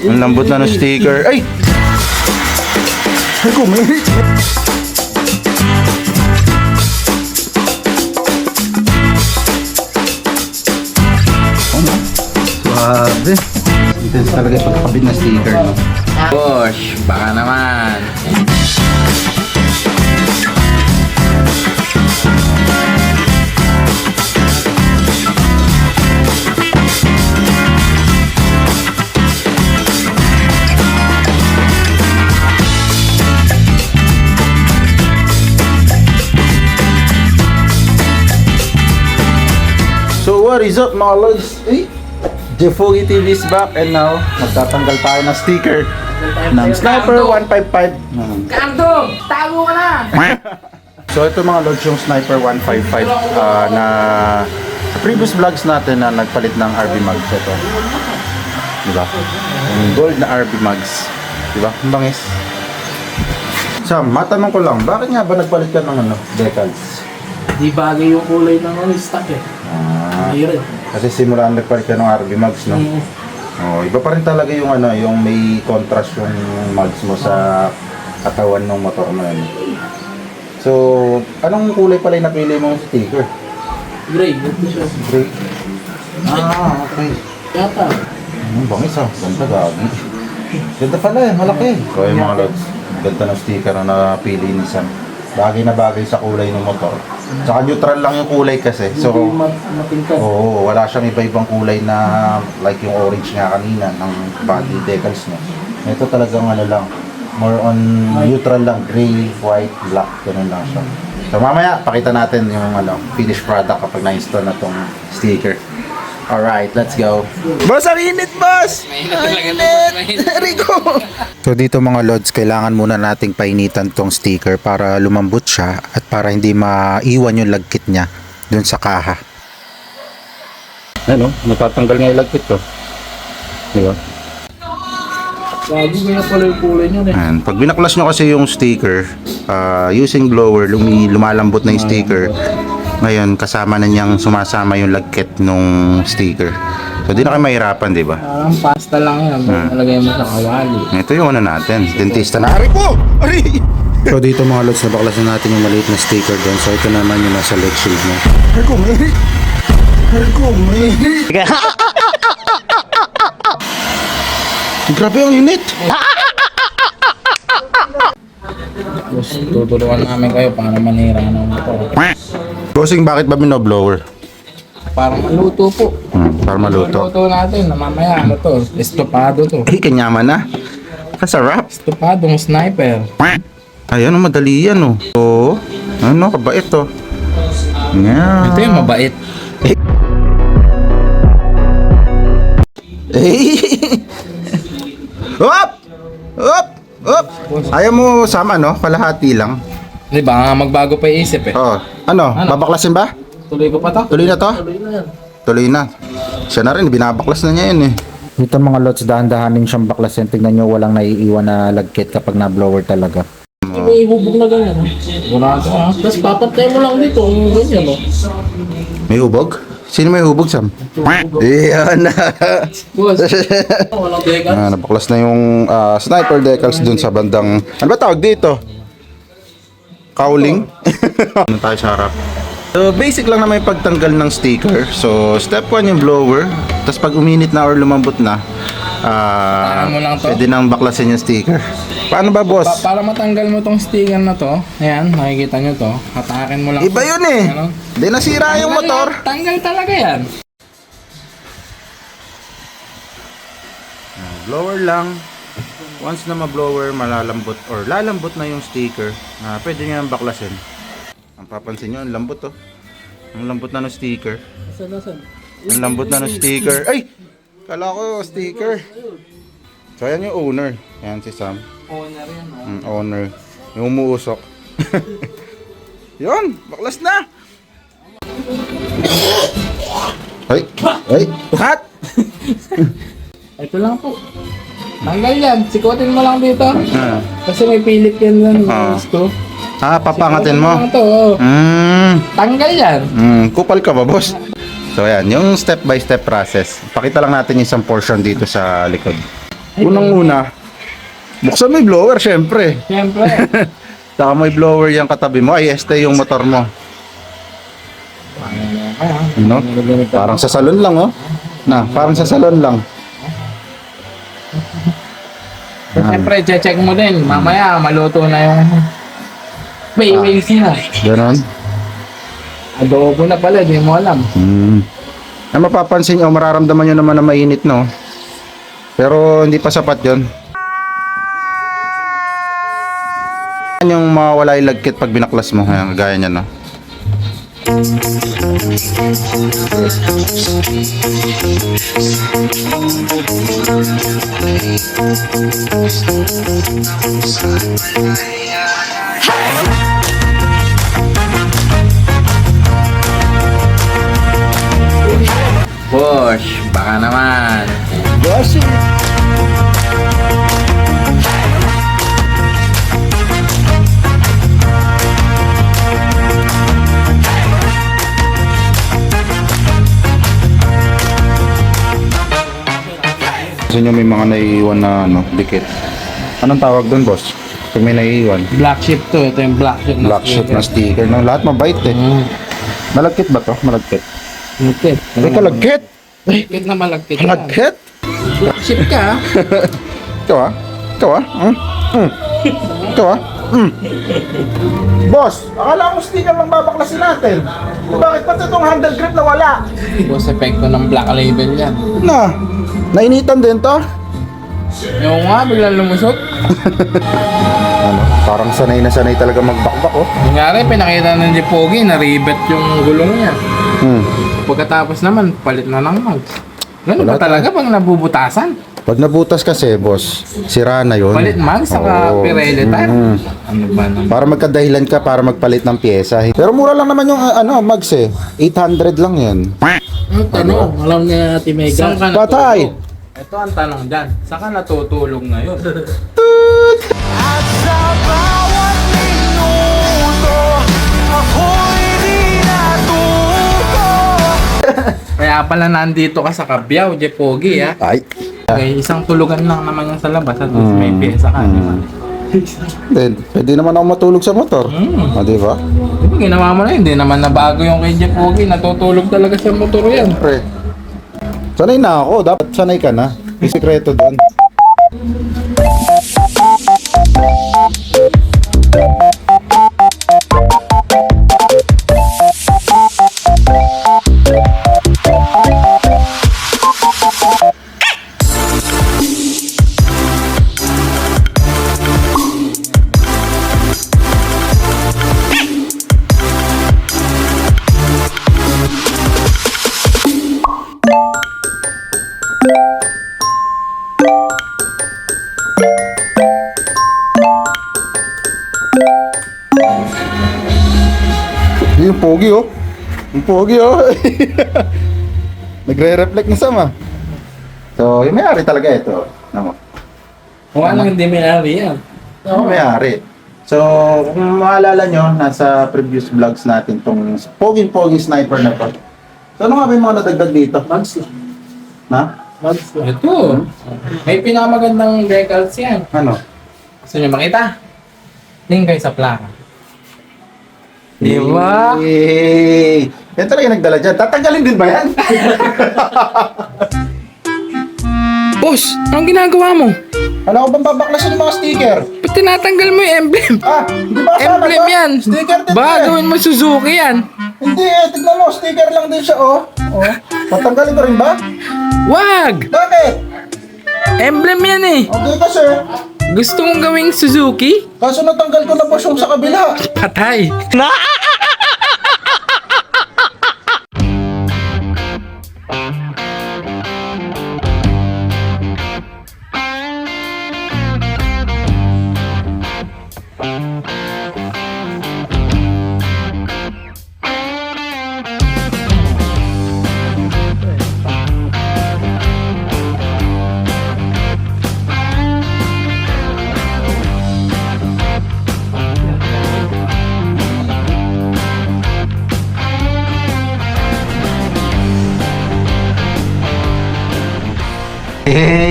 Ang lambot na ng sticker. Ay! Ay, kumirit. Ano? Suabe. Intense talaga yung pagkakabit na sticker. No? Bosh, baka naman. What is up mga lods? Eh, Jefogi TV is back and now magtatanggal tayo ng sticker ng Sniper 155. Hmm. Kanto, tago ka na! So ito mga lods yung Sniper 155 ah, na sa previous vlogs natin na nagpalit ng RB Mags ito. Diba? Yung gold na RB Mags. Diba? Ang bangis. Sam, matanong ko lang, bakit nga ba nagpalit ka ng ano, decals? Di bagay yung kulay ng ano, stock eh. Ah, kasi simula nagpalit ka ng RB Mags, no? Mm. Oh, iba pa rin talaga yung ano, yung may contrast yung mags mo sa katawan ng motor mo yun. So, anong kulay pala yung napili mong sticker? Gray, ito siya. Gray. Ah, okay. Yata. Ang bangis ah. Ganda gagi. Ganda pala eh, malaki. So yung mga lods, ganda ng sticker na napili ni Sam. Bagay na bagay sa kulay ng motor. Saka neutral lang yung kulay kasi. So. Oo, wala siyang iba-ibang kulay na like yung orange nga kanina ng body decals niya. Ito talagang ano lang, more on neutral lang, gray, white, black, ganun lang siya. So mamaya, pakita natin yung ano, finished product kapag na-install na tong sticker. Alright, let's go. Boss, ang init, boss! Mahina talaga ito, boss. Rico! So dito mga lods, kailangan muna nating painitan tong sticker para lumambot siya at para hindi maiwan yung lagkit niya dun sa kaha. Ano, natatanggal nga yung lagkit ko. Di ba? Lagi kaya pala yung kulay niya eh. Ayan. Pag binaklas nyo kasi yung sticker, ah, using blower, lumi, lumalambot na yung sticker. Ngayon, kasama na niyang sumasama yung lagkit nung sticker. So, di na kayo mahirapan, di ba? Parang pasta lang yan. Hmm. Nalagay mo sa kawali. Ito yung ano natin, dentista na. Ari po! Ari! So dito mga lods, nabaklasan natin yung maliit na sticker doon. So ito naman yung nasa leg shield niya. Ay, kumirit! Ay, kumirit! Grabe ang init! Tapos tutulungan namin kayo para manira ng motor. Bossing, bakit ba binoblower? Para maluto po. Hmm, para maluto. Maluto natin na mamaya ano to. Estopado to. Eh, kanyaman na. Kasarap. Estopadong sniper. Ayan, oh, madali yan, oh. Oo. Ano, kabait, oh. Nga. Ito yung mabait. Eh. Hop! Hop! Hop! Ayaw mo sama, no? Kalahati lang. Di ba magbago pa yung isip eh. Oh, ano? Ano? Babaklasin ba? Tuloy ko pa to. Tuloy na to? Tuloy na yan. Tuloy na. Siya na rin, binabaklas na niya yun eh. Dito mga lots, dahan-dahanin siyang baklasin. Tignan nyo, walang naiiwan na lagkit kapag na-blower talaga. May hubog na ganyan. oh. Wala ka ha. Tapos papantay mo lang dito. Yung ganyan oh. May hubog? Sino may hubog, Sam? Iyan na. Boss. Walang. Ah, nabaklas na yung ah, sniper decals dun sa bandang... Ano ba tawag dito? Cowling? ano tayo sa harap? So, basic lang naman yung pagtanggal ng sticker. So, step 1 yung blower. Tapos pag uminit na or lumambot na, ah Tahan mo lang to? pwede nang baklasin yung sticker. Paano ba, boss? Pa- para matanggal mo tong sticker na to, ayan, makikita nyo to, hatakin mo lang. Iba yun eh. Ano? Hindi nasira yung Tanggal motor. yan, Tanggal talaga yan. Blower lang. Once na ma-blower, malalambot or lalambot na yung sticker na pwede nyo nang baklasin. Ang papansin nyo, ang lambot to. Ang lambot na ng sticker. Saan, saan? Ang lambot na ng sticker. Ay! Kala ko sticker. So, ayan yung owner. Ayan si Sam. Owner yan, oh. Ang owner. Yung umuusok. Yun! Baklas na! Ay! Ay! Cut! Ito lang po. Tanggal yan, sikotin mo lang dito. Ah, Kasi may pilit yan lang. Ah. gusto. ah papangatin mo. Lang to, oh. Mm. Tanggal yan. Mm, kupal ka ba, boss? So, ayan, yung step by step process. Pakita lang natin yung isang portion dito sa likod. Unang-una, buksan mo yung blower, syempre. Siyempre. Saka may blower yung katabi mo. Ay, este yung motor mo. No? Parang sa salon lang, oh. Na, parang sa salon lang. Siyempre, check mo din. Mamaya, maluto na yung... May Ah. wings na. Ganon. Adobo na pala, di mo alam. Hmm. Na mapapansin nyo, mararamdaman nyo naman na mainit, no? Pero hindi pa sapat yon. Yung mawawala yung lagkit pag binaklas mo. Ayan, gaya niya, no? Boss, baka naman. Gusto nyo may mga naiiwan na, ano, dikit. Anong tawag doon, boss? Pag may naiiwan. Black sheep to. Ito yung black sheep na Black sheet na sticker. No? Lahat mabait, eh. Mm. Malagkit ba to? Malagkit. Malagkit. Ay, kalagkit! Malagkit na malagkit. Malagkit! Black sheep ka. Ikaw ah. Ikaw ah. Mm. Mm. Ikaw ah. Mm. Boss, akala ko sticker lang babaklasin natin. Bakit pati itong handle grip na wala? Boss, epekto ng black label yan. Na, nainitan din to. Yung nga, biglang lumusot. Ano, parang sanay na sanay talaga magbakbak oh. Nangyari, pinakita ng di Pogi, na-rivet yung gulong niya. Hmm. Pagkatapos naman, palit na ng mags. Ganun ba talaga pag nabubutasan? Pag nabutas kasi, boss, sira na yun. Palit mags, saka Oo. Pirelli tire. Mm. Ano ba naman? Para magkadahilan ka para magpalit ng pyesa. Pero mura lang naman yung ah, ano, mags eh. 800 lang yan. Ang tanong, alam niya Ate Mega. Saan ka Patay! natutulog? Ito ang tanong dyan. Saan ka natutulog ngayon? Kaya pala nandito ka sa Kabyaw, Jepogi, ha? Ay. Okay, isang tulugan lang naman yung sa labas at least may Mm. pyesa ka, di ba? Then, pwede naman ako matulog sa motor. Mm. O, di ba? Di ba ginawa mo na yun? Hindi naman nabago yung kay Jepogi. Natutulog talaga sa motor yan. Pre. Sanay na ako. Dapat sanay ka na. May sikreto doon. Pogi oh. Nagre-reflect na sama. So, yung may-ari talaga ito. Namo. Kung ano hindi may ari yan. Yung may-ari. So, kung maalala nyo, nasa previous vlogs natin tong poging-poging sniper na to. So, ano nga ba yung mga nadagdag dito? Mags lang. Na? Mags lang. Ito. May pinakamagandang decals yan. Ano? Gusto nyo makita? Tingin kayo sa plaka. Di ba? Yay! Yan talaga yung nagdala dyan. Tatanggalin din ba yan? Boss, anong ginagawa mo? ano ko bang babaklasin yung mga sticker? Ba't tinatanggal mo yung emblem? Ah, hindi ba kasama Emblem to? yan. Sticker din Baka to eh. gawin mo Suzuki yan. Hindi eh, tignan mo, sticker lang din siya oh. Oh, patanggalin ko rin ba? Wag! Bakit? Emblem yan eh. Okay kasi, Gusto mong gawing Suzuki? kaso natanggal ko na po yung sa kabila. Patay.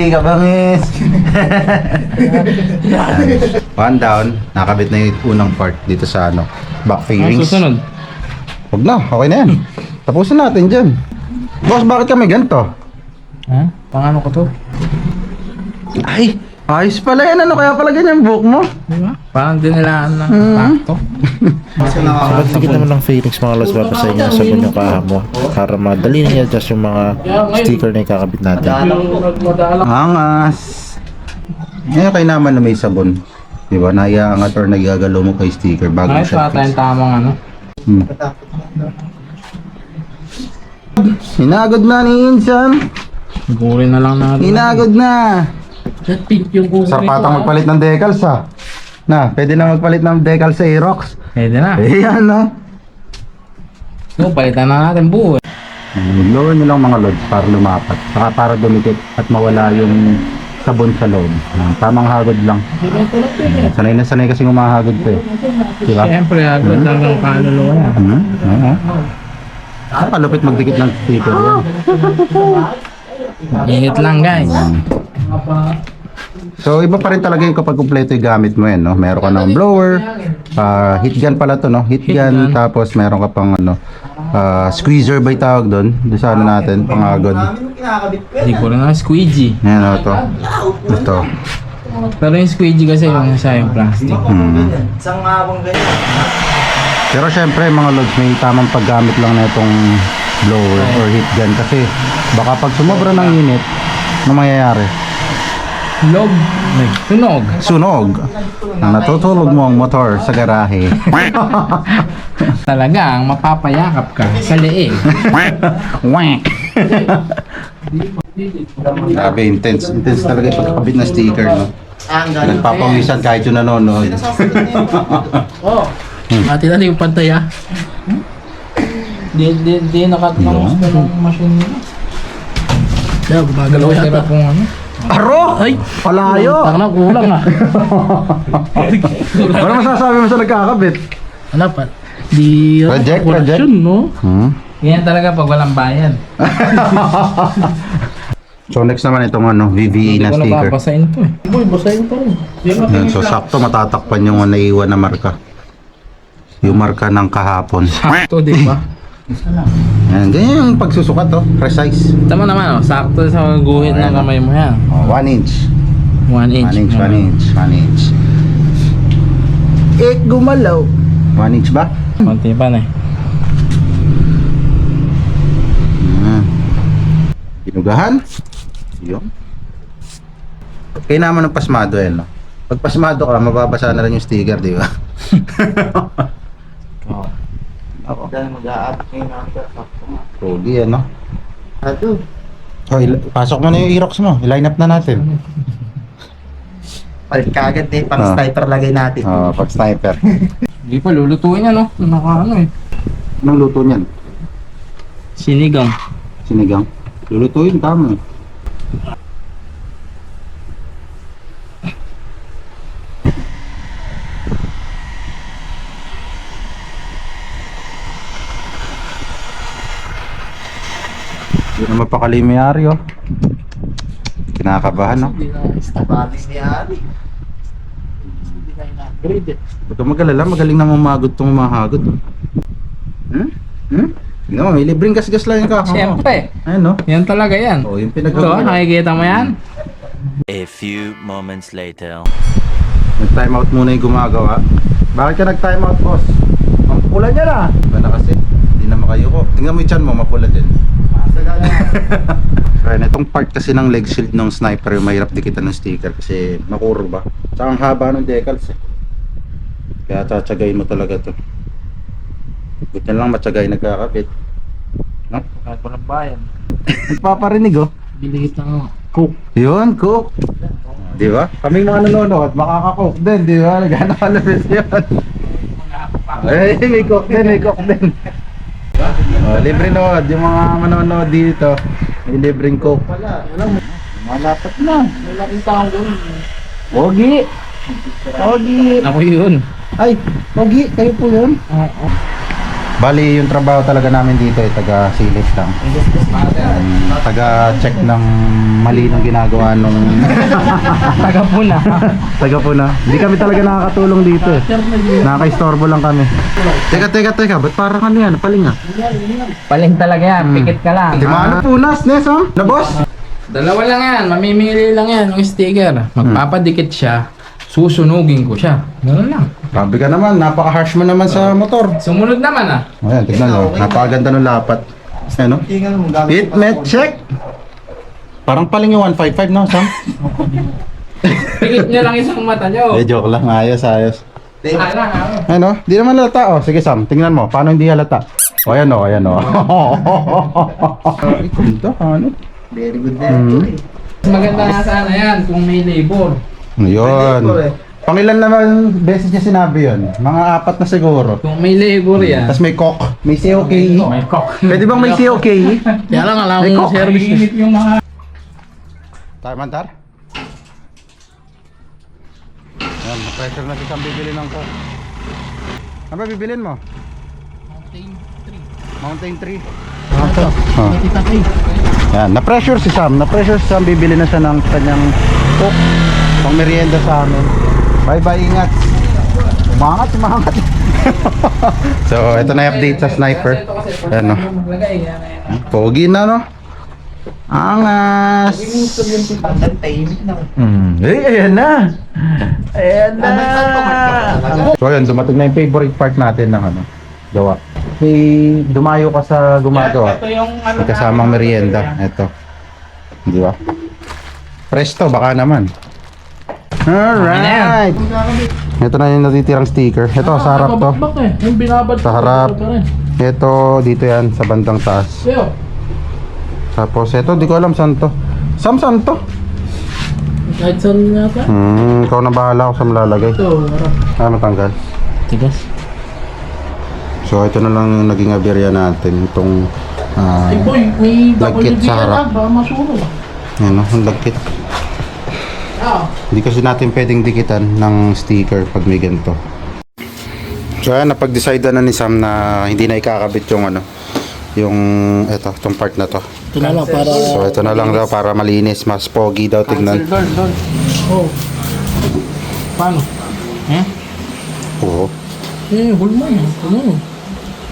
kabangis. One down, nakabit na yung unang part dito sa ano, back Ang fairings. susunod. Huwag na, okay na yan. Tapusin natin dyan. Boss, bakit kami ganito? Ha? Pangano ko to? Ay, ayos pala yan. Ano kaya pala ganyan buhok mo? Di ba? Parang dinilaan ng Hmm. takto. Pagdikit naman ng Phoenix mga lods baka sa inyo sabon yung kaha mo para madali na i-adjust yung mga sticker na ikakabit natin. Angas. Ngayon kay naman na may sabon. Di ba? Naiangat or nagagalaw mo kay sticker bago mo Ayos siya pa tayong fix. tamang ano. Hmm. Hinagod na ni Insan. Gurin na lang natin. Hinagod na. Pink yung gurin Sarpatang magpalit ng decals ha. Na, pwede na magpalit ng decals sa Aerox. Pwede na. Ayan no. So, palitan na natin buo. eh. Lower nyo lang mga loads para lumapat. Saka para dumikit at mawala yung sabon sa loob. Ah, tamang hagod lang. Sanay na sanay kasi umahagod ko eh. Diba? Siyempre, agad lang ng kaluluwa yan. Hmm? Oo. Nakalupit magdikit ng sticker yan. Init lang guys. So iba pa rin talaga yung kapag kumpleto yung gamit mo yan, no? Meron ka ng blower, ah, heat gun pala to, no? Heat gun, tapos meron ka pang ano, ah, squeezer ba yung tawag doon? Doon sa ano natin, pangagod. Hindi ko rin na squeegee. Yan, o to. Ito. Pero yung squeegee kasi yung isa yung plastic. Hmm. Pero syempre mga lods, may tamang paggamit lang na itong blower or heat gun kasi baka pag sumobra ng init, ano mangyayari? Log. Sunog. Ang natutulog mo ang motor sa garahe. Talagang mapapayakap ka sa leeg. Grabe, intense. Intense talaga yung pagkakabit ng sticker, no? Nagpapawisan kahit yung nanonood. Mati na yung pantay ah. Di, di, di nakatangos Yeah. pa ng machine nila. Yeah, gumagalaw yata. Kung ano. Aro! Ay! Palayo! Tang na, kulang ah. Ano masasabi mo sa nagkakabit? Ano pa? Di... Project, wala project. no? Hmm? Yan talaga pag walang bayad. So next naman itong ano, VVA na Hindi ko sticker. napapasain to eh. Boy, basahin to rin. Yan, so sakto matatakpan yung naiwan na marka. Yung marka ng kahapon. Sakto, di ba? Yan, ganyan yung pagsusukat to, precise. Tama naman, oh. sakto sa guhit ng kamay mo yan. Oh, one inch. One inch. One inch, one inch, one inch. Eh, gumalaw. One inch ba? Konti pa na eh. Ginugahan. Yun. Kaya naman ng pasmado eh, no? Pag pasmado ka, mababasa na rin yung sticker, di ba? Oo. Ako. Dahil mag-a-up ngayon ang Pogi, ano? Ano? Oh, il- pasok mo na yung Aerox mo. I-line up na natin. Palit ka agad eh, pang Ah. sniper lagay natin. Oh, pag sniper. Hindi pa, lulutuin yan, no? Naka ano eh. Anong luto niyan? Sinigang. Sinigang? Lulutuin, tama. Hindi na mapakali may ari, oh. Kinakabahan, no? Balis ni Ari. Huwag kang mag-alala, magaling na mamagod itong mahagod. Oh. Hmm? Hmm? Tingnan mo, may libreng gas-gas lang yung kakao. Siyempre. Ayun, no? Yan talaga yan. Oh, yung Ito, pinag- nakikita mo yan? A few moments later. Nag-time out muna yung gumagawa. Bakit ka nag-time out, boss? Ang pula niya na. Iba na kasi. Na makayuko. Tingnan mo yung chan mo, mapula din. Kaya itong part kasi ng leg shield ng sniper yung mahirap dikitan ng sticker kasi makurba. Tsaka ang haba ng decals eh. Kaya tsatsagayin mo talaga to. Buti na lang matsagay nagkakabit. No? Kahit walang bayan. Nagpaparinig oh. Biligit ng cook. Yun, cook. Di ba? Kaming mga nanonood, makaka-cook din, di ba? Gano'n kalabit yun. Ay, may cook din, may cook din. Oh, libre nood, yung mga manonood dito, may libreng cook. Malapat na. Malaking tao doon. Pogi! Pogi! Ako yun. Ay, Pogi, kayo po yun? Oo. Bali, yung trabaho talaga namin dito ay taga-silip lang. Um, taga-check ng mali ng ginagawa nung... Taga po na. taga po na. Hindi kami talaga nakakatulong dito eh. Nakaka-istorbo lang kami. Teka, teka, teka. Ba't parang ano yan? Palinga. Paling talaga yan, pikit ka lang. Di ba ano punas, Nes, oh? Na boss? Dalawa lang yan, mamimili lang yan ng sticker. Magpapadikit siya, susunugin ko siya. Ganun lang. Grabe ka naman. Napaka-harsh mo naman sa motor. Sumunod naman ah. Ayan, tignan mo. Napakaganda ng lapat. Ano? Tingnan mo gamit. Fitment check! Parang paling yung 155 no, Sam? Pikit nyo lang isang mata nyo. Eh, joke lang. Ayos, ayos. Ah, lang, ah. Ano? Di naman halata. Oh, sige Sam, tingnan mo. Paano hindi halata? O, ayan o, ayan o. Ay, ganda, ano? Very good na ito eh. Mas maganda nga sana yan kung may labor. Yun. eh. Pangilan naman beses niya sinabi yun? Mga apat na siguro. Kung may labor yan. Tapos may cock. May COKE. May cock. Pwede bang may COKE? Kaya lang alam May mo cock. service. Yung mga... Tayo man, tar? Yan, pressure na siyang bibili ng cock. Ano ba bibilin mo? Mountain tree. Mountain Oh. Yan, na-pressure si Sam. Na-pressure si Sam. Bibili na siya ng kanyang cook. Pang merienda sa amin. Bye-bye, ingat. Umangat, umangat. so, ito na yung update sa sniper. Yan, no. Pogi na, no? Angas. Hmm. Eh, ayan na. Ayan na. So, ayan, dumating na yung favorite part natin ng ano, gawa. May dumayo ka sa gumagawa. Ito yung ano May kasamang merienda. Ito. Di ba? Presto, baka naman. Alright. Ito na yung natitirang sticker. Ito, sa harap to. eh. Yung binabad Sa harap. Ito, dito yan, sa bandang taas. Yo, Tapos ito, di ko alam saan to. Sam, saan to? kahit saan nga pa. Hmm, ikaw na bahala kung saan malalagay. Ito, harap. Ah, matanggal. Tigas. So, ito na lang yung naging aberya natin. Itong, ah, Ay boy, may Lagkit WD sa yan harap. ah, baka masunog. ano, ang lagkit. Ah, Hindi kasi natin pwedeng dikitan ng sticker pag may ganito. So, ayan, napag-decide na ni Sam na hindi na ikakabit yung ano, yung, eto, itong part na to. ito na lang para... So, ito na lang daw para malinis, mas pogi daw tignan. Doon, doon. Oh. Paano? Eh? Oo. Eh, hulma yan. Ano?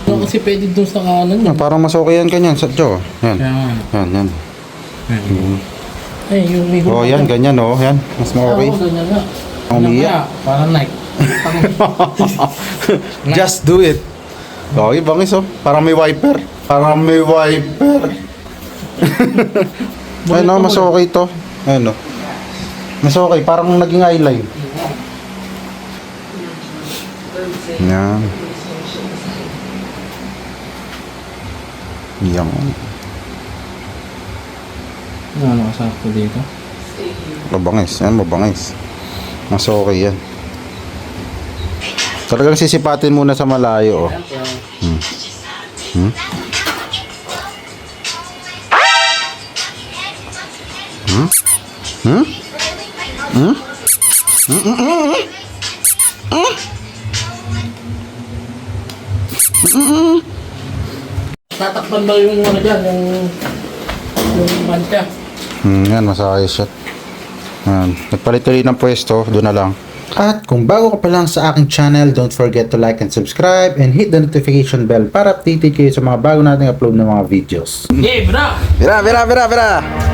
Ano kasi pwede doon sa kanan Ah, parang mas okay yan kanyan sa Joe. Yan. Kaya nga. Yan, yan. Eh, yung may Oh, yan, ganyan oh. Yan, mas okay. Oo, ganyan nga. Umiyak. Ganyan nga, Parang Nike. Just do it. Oh, ibangis oh. Parang may wiper. Parang may wiper. Ayun oh, mas okay to. Ayun oh. Mas okay, parang naging eyeline. Yan. Yan. Ano, nakasakto dito? Mabangis. Yan, mabangis. Mas okay yan. Talagang sisipatin muna sa malayo oh. Hmm. Hmm? Hmm? Hmm? Hmm? Hmm? Hmm? Hmm? Hmm? Tatakpan ba yung ano dyan, yung... yung mancha? Hmm, yan, masayos siya. Yan. Nagpalit ulit ng pwesto, doon na lang. At kung bago ka pa lang sa aking channel, don't forget to like and subscribe and hit the notification bell para updated kayo sa mga bago nating upload ng mga videos. Hey, bro! Bira, bira, bira, bira!